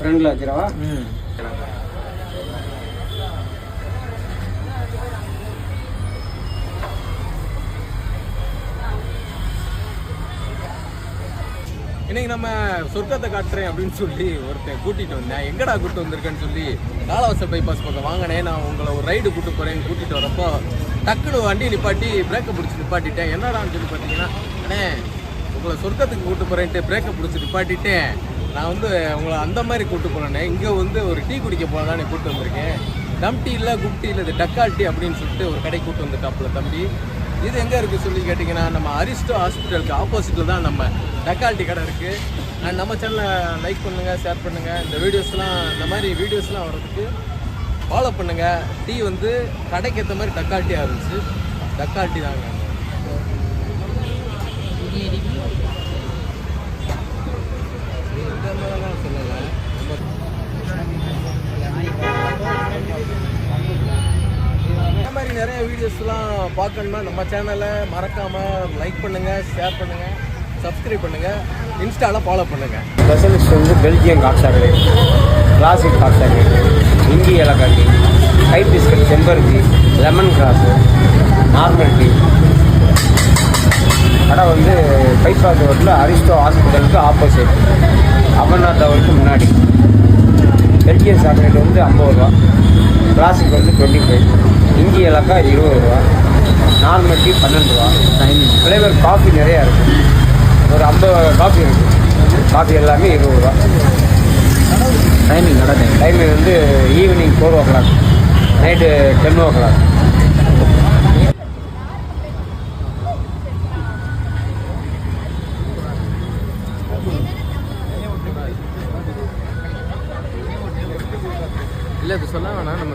ஃப்ரெண்டில் வச்சிடவா? ம். இன்னைக்கு நம்ம சொர்க்கத்தை காட்டுறேன் அப்படின்னு சொல்லி ஒருத்தன் கூட்டிட்டு வந்தேன். எங்கடா கூட்டு வந்திருக்கேன்னு சொல்லி காலவாச பைபாஸ் பக்கம் வாங்கினேன் நான் உங்களை ஒரு ரைடு கூட்டு போறேன்னு கூட்டிட்டு வரப்போ டக்குனு வண்டி நிப்பாட்டி பிரேக்கை பிடிச்சி நிப்பாட்டிட்டேன். என்னடான்னு சொல்லி பார்த்தீங்கன்னா அண்ணே உங்களை சொர்க்கத்துக்கு கூட்டு போறேன்ட்டு பிரேக்கை பிடிச்சி நிப்பாட்டிட்டேன். நான் வந்து உங்களை அந்த மாதிரி கூப்பிட்டு போனேன் இங்கே வந்து ஒரு டீ குடிக்க போகலான்னு கூப்பிட்டு வந்திருக்கேன். டம் டீ இல்லை குப் டீ இல்லை இது டக்கால் டீ அப்படின்னு சொல்லிட்டு ஒரு கடை கூப்பிட்டு வந்துட்டாப்புல தம்பி. இது எங்கே இருக்குது சொல்லி கேட்டிங்கன்னா நம்ம அரிஸ்டோ ஹாஸ்பிட்டலுக்கு ஆப்போசிட்டில் தான் நம்ம டக்கால்ட்டி கடை இருக்குது அண்ட் நம்ம சேனலை லைக் பண்ணுங்கள் ஷேர் பண்ணுங்கள் இந்த வீடியோஸ்லாம் இந்த மாதிரி வீடியோஸ்லாம் வர்றதுக்கு ஃபாலோ பண்ணுங்கள் டீ வந்து கடைக்கு ஏற்ற மாதிரி டக்கால்ட்டியாக இருந்துச்சு. டக்கால்ட்டி தாங்க இந்த மாதிரிலாம் சொல்லலை இந்த மாதிரி நிறைய வீடியோஸ்லாம் பார்க்கணுன்னா நம்ம சேனலை மறக்காமல் லைக் பண்ணுங்கள் ஷேர் பண்ணுங்கள் சப்ஸ்கிரைப் பண்ணுங்கள் இன்ஸ்டாவில் ஃபாலோ பண்ணுங்கள் ஸ்பெஷலிஸ்ட் வந்து Belgium coffee classic coffee chocolate இஞ்சி ஏலக்காய் டீ பிஸ்கட் செம்பருத்தி லெமன் கிராஸு நார்மல் டீ கடை வந்து பைசா ரோட்டில் அரிஸ்டோ ஹாஸ்பிட்டலுக்கு ஆப்போசிட் அமர்நாத் டவருக்கு முன்னாடி. பெல்ஜியம் சாக்லேட் வந்து ஐம்பது ரூபா. கிளாசிக் வந்து டுவெண்ட்டி ஃபைவ் இஞ்சி ஏலக்காய் இருபது ரூபா நார்மல் டீ பன்னெண்டு ரூபா ஃப்ளேவர் காஃபி நிறையா இருக்குது ஒரு ஐம்பது காஃபி இருக்குது காஃபி எல்லாமே இருபது ரூபா டைமிங் கடை டைமிங் வந்து evening four o'clock night ten o'clock இல்லை இது சொல்ல வேணாம். நம்ம